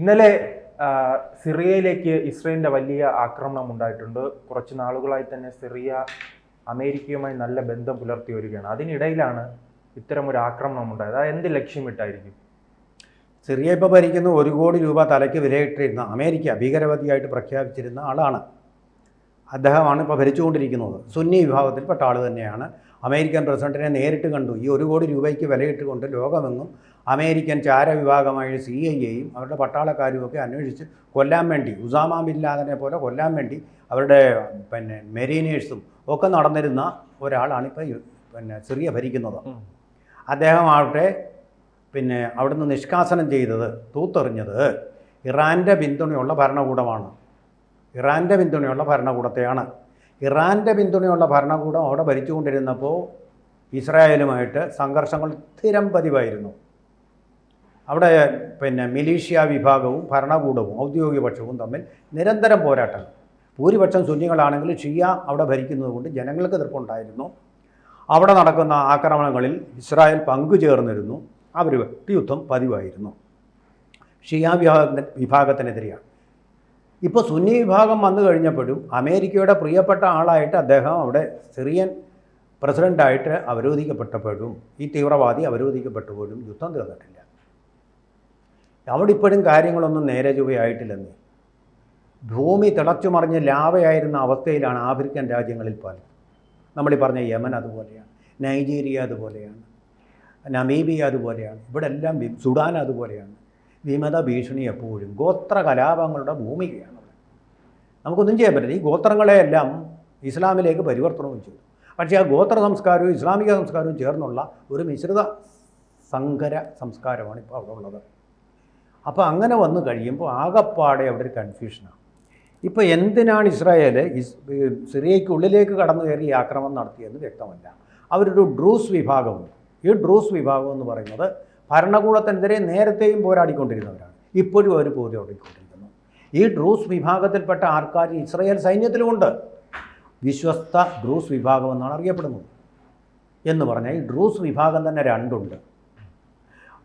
ഇന്നലെ സിറിയയിലേക്ക് ഇസ്രയേലിന്റെ വലിയ ആക്രമണം ഉണ്ടായിട്ടുണ്ട്. കുറച്ച് നാളുകളായി തന്നെ സിറിയ അമേരിക്കയുമായി നല്ല ബന്ധം പുലർത്തി വരികയാണ്. അതിനിടയിലാണ് ഇത്തരം ഒരു ആക്രമണം ഉണ്ടായത്. അത് എന്ത് ലക്ഷ്യമിട്ടായിരിക്കും? സിറിയ ഇപ്പോൾ ഭരിക്കുന്ന ഒരു കോടി രൂപ തലയ്ക്ക് വിലയിട്ടിരുന്ന അമേരിക്ക ഭീകരവാദിയായിട്ട് പ്രഖ്യാപിച്ചിരുന്ന ആളാണ്. അദ്ദേഹമാണ് ഇപ്പോൾ ഭരിച്ചുകൊണ്ടിരിക്കുന്നത്. സുന്നി വിഭാഗത്തിൽപ്പെട്ട ആൾ തന്നെയാണ്. അമേരിക്കൻ പ്രസിഡന്റിനെ നേരിട്ട് കണ്ടു. ഈ ഒരു കോടി രൂപയ്ക്ക് വിലയിട്ടുകൊണ്ട് ലോകമെങ്ങും അമേരിക്കൻ ചാരവിഭാഗമായ സി ഐ എയും അവരുടെ പട്ടാളക്കാരും ഒക്കെ അന്വേഷിച്ച് കൊല്ലാൻ വേണ്ടി ഉസാമ ബിൻ ലാദനെ പോലെ കൊല്ലാൻ വേണ്ടി അവരുടെ പിന്നെ മെരീനേഴ്സും ഒക്കെ നടന്നിരുന്ന ഒരാളാണ് ഇപ്പോൾ പിന്നെ സിറിയ ഭരിക്കുന്നത്. അദ്ദേഹം ആവട്ടെ പിന്നെ അവിടുന്ന് നിഷ്കാസനം ചെയ്തത് തൂത്തെറിഞ്ഞത് ഇറാന്റെ പിന്തുണയുള്ള ഭരണകൂടമാണ്. ഇറാന്റെ പിന്തുണയുള്ള ഭരണകൂടത്തെയാണ്. ഇറാന്റെ പിന്തുണയുള്ള ഭരണകൂടം അവിടെ ഭരിച്ചുകൊണ്ടിരുന്നപ്പോൾ ഇസ്രായേലുമായിട്ട് സംഘർഷങ്ങൾ സ്ഥിരം പതിവായിരുന്നു. അവിടെ പിന്നെ മിലീഷ്യ വിഭാഗവും ഭരണകൂടവും ഔദ്യോഗിക പക്ഷവും തമ്മിൽ നിരന്തരം പോരാട്ടങ്ങൾ ഭൂരിപക്ഷം സുന്നികളാണെങ്കിൽ ഷിയ അവിടെ ഭരിക്കുന്നത് കൊണ്ട് ജനങ്ങൾക്ക് എതിർപ്പുണ്ടായിരുന്നു. അവിടെ നടക്കുന്ന ആക്രമണങ്ങളിൽ ഇസ്രായേൽ പങ്കുചേർന്നിരുന്നു. അവർ യുദ്ധം പതിവായിരുന്നു. ഷിയ വിഭാഗത്തിന് വിഭാഗത്തിനെതിരെയാണ്. ഇപ്പോൾ സുന്നി വിഭാഗം വന്നു കഴിഞ്ഞപ്പോഴും അമേരിക്കയുടെ പ്രിയപ്പെട്ട ആളായിട്ട് അദ്ദേഹം അവിടെ സിറിയൻ പ്രസിഡന്റായിട്ട് അവരോധിക്കപ്പെട്ടപ്പോഴും ഈ തീവ്രവാദി അവരോധിക്കപ്പെട്ടപ്പോഴും യുദ്ധം തീർന്നിട്ടില്ല. അവിടെ ഇപ്പോഴും കാര്യങ്ങളൊന്നും നേരെ ചുവയായിട്ടില്ലെന്ന് ഭൂമി തിളച്ചു ലാവയായിരുന്ന അവസ്ഥയിലാണ് ആഫ്രിക്കൻ രാജ്യങ്ങളിൽ പലതും. നമ്മളീ പറഞ്ഞ യമൻ അതുപോലെയാണ് നൈജീരിയ അതുപോലെയാണ് നമീബിയ അതുപോലെയാണ് ഇവിടെ എല്ലാം സുഡാൻ അതുപോലെയാണ്. വിമത ഭീഷണി എപ്പോഴും ഗോത്ര കലാപങ്ങളുടെ ഭൂമികയാണ്. നമുക്കൊന്നും ചെയ്യാൻ പറ്റില്ല. ഈ ഗോത്രങ്ങളെയെല്ലാം ഇസ്ലാമിലേക്ക് പരിവർത്തനവും ചെയ്തു. പക്ഷേ ആ ഗോത്ര സംസ്കാരവും ഇസ്ലാമിക സംസ്കാരവും ചേർന്നുള്ള ഒരു മിശ്രിത സങ്കര സംസ്കാരമാണ് ഇപ്പോൾ അവിടെ ഉള്ളത്. അപ്പോൾ അങ്ങനെ വന്നു കഴിയുമ്പോൾ ആകപ്പാടെ അവിടെ ഒരു കൺഫ്യൂഷനാണ് ഇപ്പോൾ എന്തിനാണ് ഇസ്രായേൽ സിറിയയ്ക്കുള്ളിലേക്ക് കടന്നു കയറി ആക്രമണം നടത്തിയെന്ന് വ്യക്തമല്ല. അവരൊരു ഡ്രൂസ് വിഭാഗമുണ്ട്. ഈ ഡ്രൂസ് വിഭാഗം എന്ന് പറയുന്നത് ഭരണകൂടത്തിനെതിരെ നേരത്തെയും പോരാടിക്കൊണ്ടിരുന്നവരാണ്. ഇപ്പോഴും അവർ പോരാടിക്കൊണ്ടിരിക്കുന്നു. ഈ ഡ്രൂസ് വിഭാഗത്തിൽപ്പെട്ട ആൾക്കാർ ഇസ്രയേൽ സൈന്യത്തിലുമുണ്ട്. വിശ്വസ്ത ഡ്രൂസ് വിഭാഗം എന്നാണ് അറിയപ്പെടുന്നത്. എന്ന് പറഞ്ഞാൽ ഈ ഡ്രൂസ് വിഭാഗം തന്നെ രണ്ടുണ്ട്.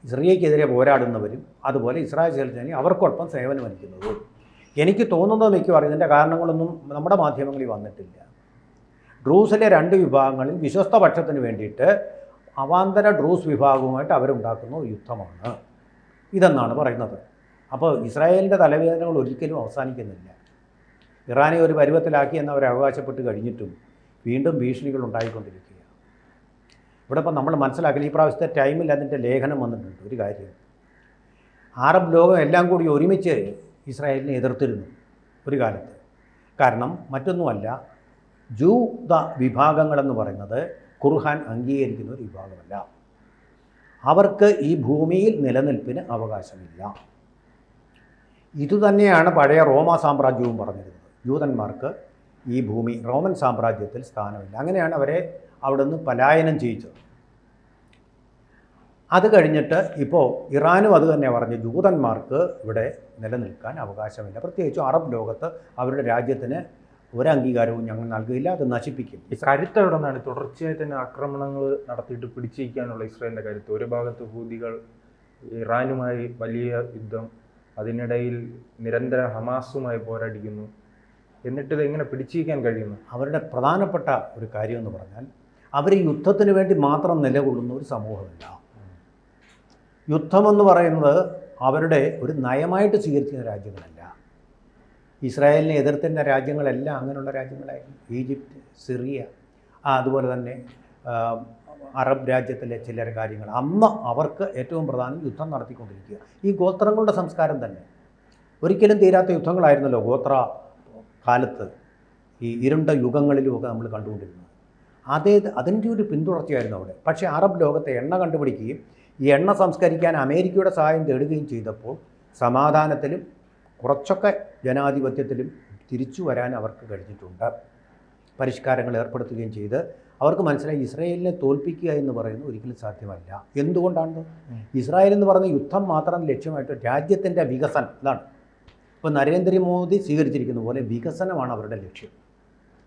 ഇസ്രയേക്കെതിരെ പോരാടുന്നവരും അതുപോലെ ഇസ്രായേൽ സൈന്യം അവർക്കൊപ്പം സേവനം അനുഭവിക്കുന്നതും എനിക്ക് തോന്നുന്നത് മിക്കവാറും ഇതിന്റെ കാരണങ്ങളൊന്നും നമ്മുടെ മാധ്യമങ്ങളിൽ വന്നിട്ടില്ല. ഡ്രൂസിലെ രണ്ട് വിഭാഗങ്ങളിൽ വിശ്വസ്ത പക്ഷത്തിന് വേണ്ടിയിട്ട് അവാന്തര ഡ്രൂസ് വിഭാഗവുമായിട്ട് അവരുണ്ടാക്കുന്ന യുദ്ധമാണ്. ഇതെന്നാണ് പറയുന്നത്. അപ്പോൾ ഇസ്രായേലിന്റെ തലവേദനകൾ ഒരിക്കലും അവസാനിക്കുന്നില്ല. ഇറാനെ ഒരു പരുവത്തിലാക്കി എന്ന് അവർ അവകാശപ്പെട്ട് കഴിഞ്ഞിട്ടും വീണ്ടും ഭീഷണികൾ ഉണ്ടായിക്കൊണ്ടിരിക്കുകയാണ്. ഇവിടെ ഇപ്പം നമ്മൾ മനസ്സിലാക്കില്ല ഈ പ്രാവശ്യത്തെ ടൈമിൽ അതിന്റെ ലേഖനം വന്നിട്ടുണ്ട് ഒരു കാര്യം. അറബ് ലോകം എല്ലാം കൂടി ഒരുമിച്ച് ഇസ്രായേലിനെ എതിർത്തിരുന്നു ഒരു കാലത്ത്. കാരണം മറ്റൊന്നുമല്ല ജൂത വിഭാഗങ്ങളെന്ന് പറയുന്നത് ഖുർഹാൻ അംഗീകരിക്കുന്ന ഒരു വിഭാഗമല്ല. അവർക്ക് ഈ ഭൂമിയിൽ നിലനിൽപ്പിന് അവകാശമില്ല. ഇതുതന്നെയാണ് പഴയ റോമ സാമ്രാജ്യവും പറഞ്ഞിരുന്നത്. ജൂതന്മാർക്ക് ഈ ഭൂമി റോമൻ സാമ്രാജ്യത്തിൽ സ്ഥാനമില്ല. അങ്ങനെയാണ് അവരെ അവിടെ നിന്ന് പലായനം ചെയ്യിച്ചത്. അത് കഴിഞ്ഞിട്ട് ഇപ്പോൾ ഇറാനും അത് തന്നെ പറഞ്ഞു ജൂതന്മാർക്ക് ഇവിടെ നിലനിൽക്കാൻ അവകാശമില്ല. പ്രത്യേകിച്ചും അറബ് ലോകത്ത് അവരുടെ രാജ്യത്തിന് ഒരു അംഗീകാരവും ഞങ്ങൾ നൽകില്ല അത് നശിപ്പിക്കും. ഈ കരുത്ത് എവിടെ നിന്നാണ്? തുടർച്ചയായി തന്നെ ആക്രമണങ്ങൾ നടത്തിയിട്ട് പിടിച്ചിരിക്കാനുള്ള ഇസ്രായേലിന്റെ കരുത്ത്. ഒരു ഭാഗത്ത് ഹൂതികൾ ഇറാനുമായി വലിയ യുദ്ധം അതിനിടയിൽ നിരന്തരം ഹമാസുമായി പോരാടിക്കുന്നു. എന്നിട്ട് ഇത് എങ്ങനെ പിടിച്ചിരിക്കാൻ കഴിയുന്നു? അവരുടെ പ്രധാനപ്പെട്ട ഒരു കാര്യം എന്ന് പറഞ്ഞാൽ അവർ യുദ്ധത്തിന് വേണ്ടി മാത്രം നിലകൊള്ളുന്ന ഒരു സമൂഹമല്ല. യുദ്ധമെന്ന് പറയുന്നത് അവരുടെ ഒരു നയമായിട്ട് സ്വീകരിക്കുന്ന രാജ്യങ്ങളല്ല. ഇസ്രായേലിനെ എതിർത്തിരുന്ന രാജ്യങ്ങളെല്ലാം അങ്ങനെയുള്ള രാജ്യങ്ങളായിരുന്നു. ഈജിപ്റ്റ് സിറിയ അതുപോലെ തന്നെ അറബ് രാജ്യത്തിലെ ചില കാര്യങ്ങൾ. അന്ന് അവർക്ക് ഏറ്റവും പ്രധാനം യുദ്ധം നടത്തിക്കൊണ്ടിരിക്കുക. ഈ ഗോത്രങ്ങളുടെ സംസ്കാരം തന്നെ. ഒരിക്കലും തീരാത്ത യുദ്ധങ്ങളായിരുന്നല്ലോ ഗോത്ര കാലത്ത് ഈ ഇരുണ്ട യുഗങ്ങളിലുമൊക്കെ നമ്മൾ കണ്ടുകൊണ്ടിരുന്നത്. അതേ അതിന്റെ ഒരു പിന്തുടർച്ചയായിരുന്നു അവിടെ. പക്ഷേ അറബ് ലോകത്തെ എണ്ണ കണ്ടുപിടിക്കുകയും ഈ എണ്ണ സംസ്കരിക്കാൻ അമേരിക്കയുടെ സഹായം തേടുകയും ചെയ്തപ്പോൾ സമാധാനത്തിലും കുറച്ചൊക്കെ ജനാധിപത്യത്തിലും തിരിച്ചു വരാൻ അവർക്ക് കഴിഞ്ഞിട്ടുണ്ട്. പരിഷ്കാരങ്ങൾ ഏർപ്പെടുത്തുകയും ചെയ്ത് അവർക്ക് മനസ്സിലായി ഇസ്രായേലിനെ തോൽപ്പിക്കുക എന്ന് പറയുന്നത് ഒരിക്കലും സാധ്യമല്ല. എന്തുകൊണ്ടാണ് ഇസ്രായേൽ എന്ന് പറയുന്ന യുദ്ധം മാത്രം ലക്ഷ്യമായിട്ട് രാജ്യത്തിന്റെ വികസനം ഇതാണ്. ഇപ്പോൾ നരേന്ദ്രമോദി സ്വീകരിച്ചിരിക്കുന്ന പോലെ വികസനമാണ് അവരുടെ ലക്ഷ്യം.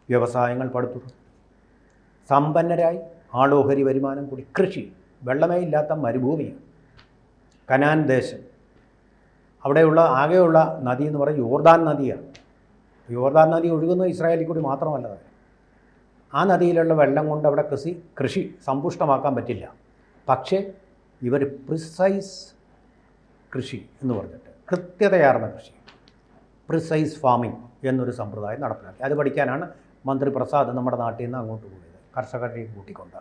വ്യവസായങ്ങൾ പടുത്തുക സമ്പന്നരായി ആളോഹരി വരുമാനം കൂടി കൃഷി വെള്ളമേ ഇല്ലാത്ത മരുഭൂമി കനാൻ ദേശം അവിടെയുള്ള ആകെയുള്ള നദി എന്ന് പറയുന്നത് യോർദാൻ നദിയാണ്. യോർദാൻ നദി ഒഴുകുന്നത് ഇസ്രായേലിൽ കൂടി മാത്രമല്ല. ആ നദിയിലുള്ള വെള്ളം കൊണ്ട് അവിടെ കൃഷി കൃഷി സമ്പുഷ്ടമാക്കാൻ പറ്റില്ല. പക്ഷേ ഇവർ പ്രിസൈസ് കൃഷി എന്ന് പറഞ്ഞിട്ട് കൃത്യതയാർന്ന കൃഷി. പ്രിസൈസ് ഫാമിംഗ് എന്നൊരു സമ്പ്രദായം നടപ്പിലാക്കി. അത് പഠിക്കാനാണ് മന്ത്രി പ്രസാദ് നമ്മുടെ നാട്ടിൽ നിന്ന് അങ്ങോട്ട് പോയത്. കർഷകരെയും കൂട്ടിക്കൊണ്ട്.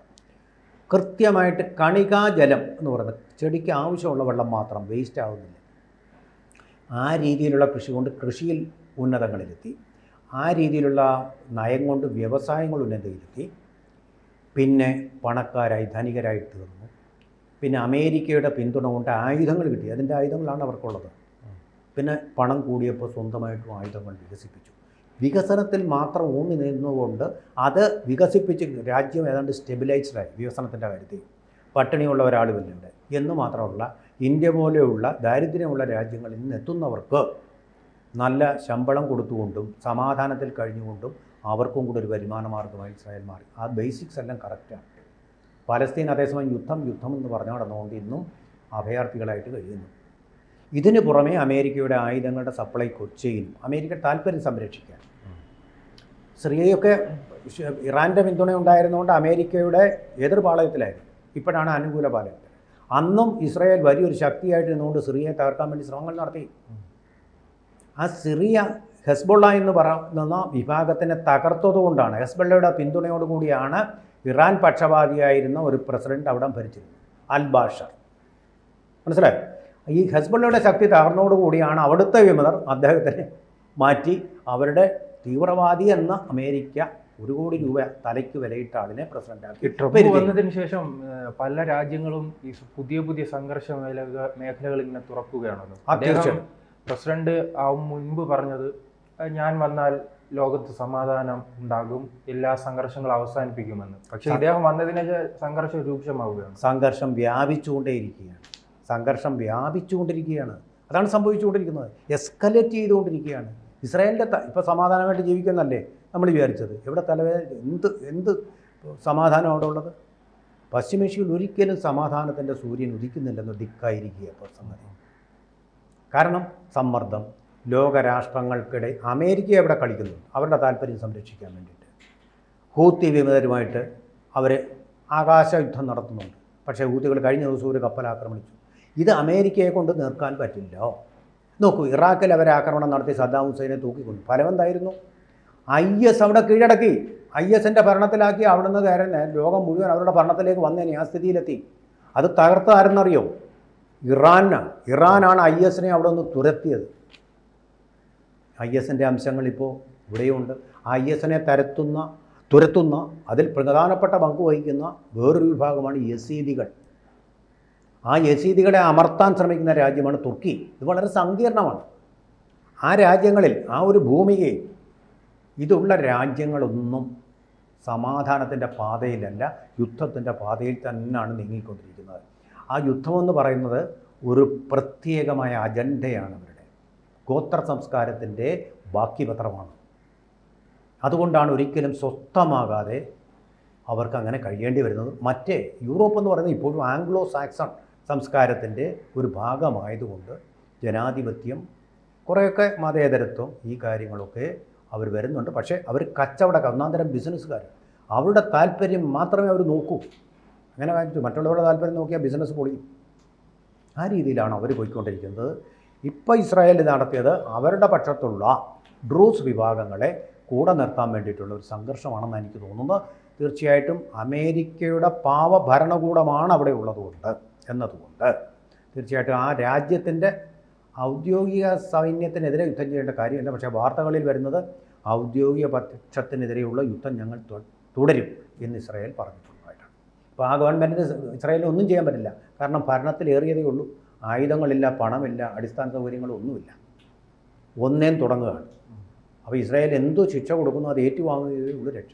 കൃത്യമായിട്ട് കണികാജലം എന്ന് പറയുന്നത് ചെടിക്ക് ആവശ്യമുള്ള വെള്ളം മാത്രം വേസ്റ്റ് ആവുന്നില്ല. ആ രീതിയിലുള്ള കൃഷി കൊണ്ട് കൃഷിയിൽ ഉന്നതങ്ങളിലെത്തി. ആ രീതിയിലുള്ള നയം കൊണ്ട് വ്യവസായങ്ങൾ ഉന്നതയിലെത്തി. പിന്നെ പണക്കാരായി ധനികരായി തീർന്നു. പിന്നെ അമേരിക്കയുടെ പിന്തുണ കൊണ്ട് ആയുധങ്ങൾ കിട്ടി. അതിന്റെ ആയുധങ്ങളാണ് അവർക്കുള്ളത്. പിന്നെ പണം കൂടിയപ്പോൾ സ്വന്തമായിട്ടും ആയുധങ്ങൾ വികസിപ്പിച്ചു. വികസനത്തിൽ മാത്രം ഊന്നി നിന്നുകൊണ്ട് അത് വികസിപ്പിച്ച് രാജ്യം ഏതാണ്ട് സ്റ്റെബിലൈസ്ഡായി വികസനത്തിന്റെ കാര്യത്തിൽ പട്ടിണിയുള്ള ഒരാളുമില്ല ഇവിടെ എന്ന് മാത്രമല്ല ഇന്ത്യ പോലെയുള്ള ദാരിദ്ര്യമുള്ള രാജ്യങ്ങളിൽ നിന്ന് എത്തുന്നവർക്ക് നല്ല ശമ്പളം കൊടുത്തുകൊണ്ടും സമാധാനത്തിൽ കഴിഞ്ഞുകൊണ്ടും അവർക്കും കൂടെ ഒരു വരുമാന മാർഗമായി ഇസ്രായേൽ മാറി. ആ ബേസിക്സ് എല്ലാം കറക്റ്റാണ് പലസ്തീൻ അതേസമയം യുദ്ധം യുദ്ധം എന്ന് പറഞ്ഞു നടന്നുകൊണ്ട് ഇന്നും അഭയാർത്ഥികളായിട്ട് കഴിയുന്നു. ഇതിന് പുറമെ അമേരിക്കയുടെ ആയുധങ്ങളുടെ സപ്ലൈ കൊച്ചിയിലും അമേരിക്ക താല്പര്യം സംരക്ഷിക്കാൻ. സിറിയയൊക്കെ ഇറാന്റെ പിന്തുണ ഉണ്ടായിരുന്നുകൊണ്ട് അമേരിക്കയുടെ എതിർപാളയത്തിലായിരുന്നു. ഇപ്പോഴാണ് അനുകൂല പാളയത്തിൽ അന്നും ഇസ്രായേൽ വലിയൊരു ശക്തിയായിട്ട് നിന്നുകൊണ്ട് സിറിയയെ തകർക്കാൻ വേണ്ടി ശ്രമങ്ങൾ നടത്തി. ആ സിറിയ ഹെസ്ബുള്ള എന്ന് പറയുന്ന വിഭാഗത്തിനെ തകർത്തതുകൊണ്ടാണ് ഹെസ്ബുള്ളയുടെ പിന്തുണയോടുകൂടിയാണ് ഇറാൻ പക്ഷപാതിയായിരുന്ന ഒരു പ്രസിഡന്റ് അവിടെ ഭരിച്ചിരുന്നത് അൽ ബാഷർ മനസ്സിലായോ? ഈ ഹെസ്ബുള്ളയുടെ ശക്തി തകർന്നതോടുകൂടിയാണ് അവിടുത്തെ വിമതർ അദ്ദേഹത്തിനെ മാറ്റി അവരുടെ തീവ്രവാദി എന്ന അമേരിക്ക ഒരു കോടി രൂപ തലയ്ക്ക് വിലയിട്ട ആളിനെ പ്രസിഡന്റാക്കി ട്രംപ് വന്നതിന് ശേഷം പല രാജ്യങ്ങളും ഈ പുതിയ പുതിയ സംഘർഷ മേഖല മേഖലകൾ ഇങ്ങനെ തുറക്കുകയാണല്ലോ. അദ്ദേഹം പ്രസിഡന്റ് ആവും മുൻപ് പറഞ്ഞത് ഞാൻ വന്നാൽ ലോകത്ത് സമാധാനം ഉണ്ടാകും എല്ലാ സംഘർഷങ്ങളും അവസാനിപ്പിക്കുമെന്ന്. പക്ഷെ അദ്ദേഹം ഇദ്ദേഹം വന്നതിന് സംഘർഷം രൂക്ഷമാവുകയാണ്. സംഘർഷം വ്യാപിച്ചുകൊണ്ടേയിരിക്കുകയാണ്. സംഘർഷം വ്യാപിച്ചുകൊണ്ടിരിക്കുകയാണ് അതാണ് സംഭവിച്ചുകൊണ്ടിരിക്കുന്നത്. എസ്കലേറ്റ് ചെയ്തുകൊണ്ടിരിക്കുകയാണ്. ഇസ്രായേലിന്റെ ഇപ്പോൾ സമാധാനമായിട്ട് ജീവിക്കുന്നല്ലേ നമ്മൾ വിചാരിച്ചത്? എവിടെ തലവേദന എന്ത് എന്ത് സമാധാനം അവിടെ ഉള്ളത്? പശ്ചിമേഷ്യയിൽ ഒരിക്കലും സമാധാനത്തിന്റെ സൂര്യൻ ഉദിക്കുന്നില്ലെന്ന് ദിക്കായിരിക്കുക ഇപ്പോൾ സംഗതി. കാരണം സമ്മർദ്ദം ലോകരാഷ്ട്രങ്ങൾക്കിടെ അമേരിക്ക എവിടെ കളിക്കുന്നു? അവരുടെ താല്പര്യം സംരക്ഷിക്കാൻ വേണ്ടിയിട്ട്. ഹൂത്തി വിമതരുമായിട്ട് അവർ ആകാശയുദ്ധം നടത്തുന്നുണ്ട്. പക്ഷേ ഹൂത്തികൾ കഴിഞ്ഞ ദിവസം ഒരു കപ്പൽ ആക്രമിച്ചു. ഇത് അമേരിക്കയെ കൊണ്ട് നിർക്കാൻ പറ്റില്ല. നോക്കൂ ഇറാഖിൽ അവർ ആക്രമണം നടത്തി സദ്ദാം ഹുസൈനെ തൂക്കിക്കൊണ്ടു ഫലമെന്തായിരുന്നു? ഐ എസ് അവിടെ കീഴടക്കി. ഐ എസിന്റെ ഭരണത്തിലാക്കി അവിടെ നിന്ന് കയറി നേ- ലോകം മുഴുവൻ അവരുടെ ഭരണത്തിലേക്ക് വന്നേനെ ആ സ്ഥിതിയിലെത്തി. അത് തകർത്ത ആരെന്നറിയോ ഇറാനാണ് ഇറാനാണ് ഐ എസിനെ അവിടെ ഒന്ന് തുരത്തിയത്. ഐ എസിന്റെ അംശങ്ങൾ ഇപ്പോൾ ഇവിടെയുണ്ട്. ഐ എസിനെ തരത്തുന്ന തുരത്തുന്ന അതിൽ പ്രധാനപ്പെട്ട പങ്ക് വഹിക്കുന്ന വേറൊരു വിഭാഗമാണ് യസീദികൾ. ആ യസീദികളെ അമർത്താൻ ശ്രമിക്കുന്ന രാജ്യമാണ് തുർക്കി. ഇത് വളരെ സങ്കീർണമാണ്. ആ രാജ്യങ്ങളിൽ ആ ഒരു ഭൂമിയെ ഇതുള്ള രാജ്യങ്ങളൊന്നും സമാധാനത്തിന്റെ പാതയിലല്ല യുദ്ധത്തിന്റെ പാതയിൽ തന്നെയാണ് നീങ്ങിക്കൊണ്ടിരിക്കുന്നത്. ആ യുദ്ധമെന്ന് പറയുന്നത് ഒരു പ്രത്യേകമായ അജണ്ടയാണ് അവരുടെ. ഗോത്ര സംസ്കാരത്തിന്റെ ബാക്കിപത്രമാണ്. അതുകൊണ്ടാണ് ഒരിക്കലും സ്വസ്ഥമാകാതെ അവർക്ക് അങ്ങനെ കഴിയേണ്ടി വരുന്നത്. മറ്റേ യൂറോപ്പ് എന്ന് പറയുന്നത് ഇപ്പോഴും ആംഗ്ലോ സാക്സൺ സംസ്കാരത്തിന്റെ ഒരു ഭാഗമായതുകൊണ്ട് ജനാധിപത്യം കുറേയൊക്കെ മതേതരത്വം ഈ കാര്യങ്ങളൊക്കെ അവർ വരുന്നുണ്ട്. പക്ഷേ അവർ കച്ചവടക്കാർ ഒന്നാം തരം ബിസിനസ്സുകാർ. അവരുടെ താല്പര്യം മാത്രമേ അവർ നോക്കൂ. അങ്ങനെ വാങ്ങിച്ചു മറ്റുള്ളവരുടെ താല്പര്യം നോക്കിയാൽ ബിസിനസ് പൊളിയും. ആ രീതിയിലാണ് അവർ പോയിക്കൊണ്ടിരിക്കുന്നത്. ഇപ്പോൾ ഇസ്രായേൽ നടത്തിയത് അവരുടെ പക്ഷത്തുള്ള ഡ്രൂസ് വിഭാഗങ്ങളെ കൂടെ നിർത്താൻ വേണ്ടിയിട്ടുള്ള ഒരു സംഘർഷമാണെന്ന് എനിക്ക് തോന്നുന്നത് തീർച്ചയായിട്ടും അമേരിക്കയുടെ പാവ ഭരണകൂടമാണ് അവിടെ ഉള്ളതുകൊണ്ട്. എന്നതുകൊണ്ട് തീർച്ചയായിട്ടും ആ രാജ്യത്തിന്റെ ഔദ്യോഗിക സൈന്യത്തിനെതിരെ യുദ്ധം ചെയ്യേണ്ട കാര്യമില്ല. പക്ഷേ വാർത്തകളിൽ വരുന്നത് ഔദ്യോഗിക പക്ഷത്തിനെതിരെയുള്ള യുദ്ധം ഞങ്ങൾ തുടരും എന്ന് ഇസ്രായേൽ പറഞ്ഞിട്ടുള്ളതായിട്ടാണ്. അപ്പോൾ ആ ഗവൺമെന്റിന് ഇസ്രായേലിന് ഒന്നും ചെയ്യാൻ പറ്റില്ല. കാരണം ഭരണത്തിലേറിയതേ ഉള്ളൂ. ആയുധങ്ങളില്ല പണമില്ല അടിസ്ഥാന സൗകര്യങ്ങളൊന്നുമില്ല ഒന്നേം തുടങ്ങുകയാണ്. അപ്പോൾ ഇസ്രായേൽ എന്തോ ശിക്ഷ കൊടുക്കുന്നു അത് ഏറ്റുവാങ്ങുകയേ ഉള്ളൂ രക്ഷ.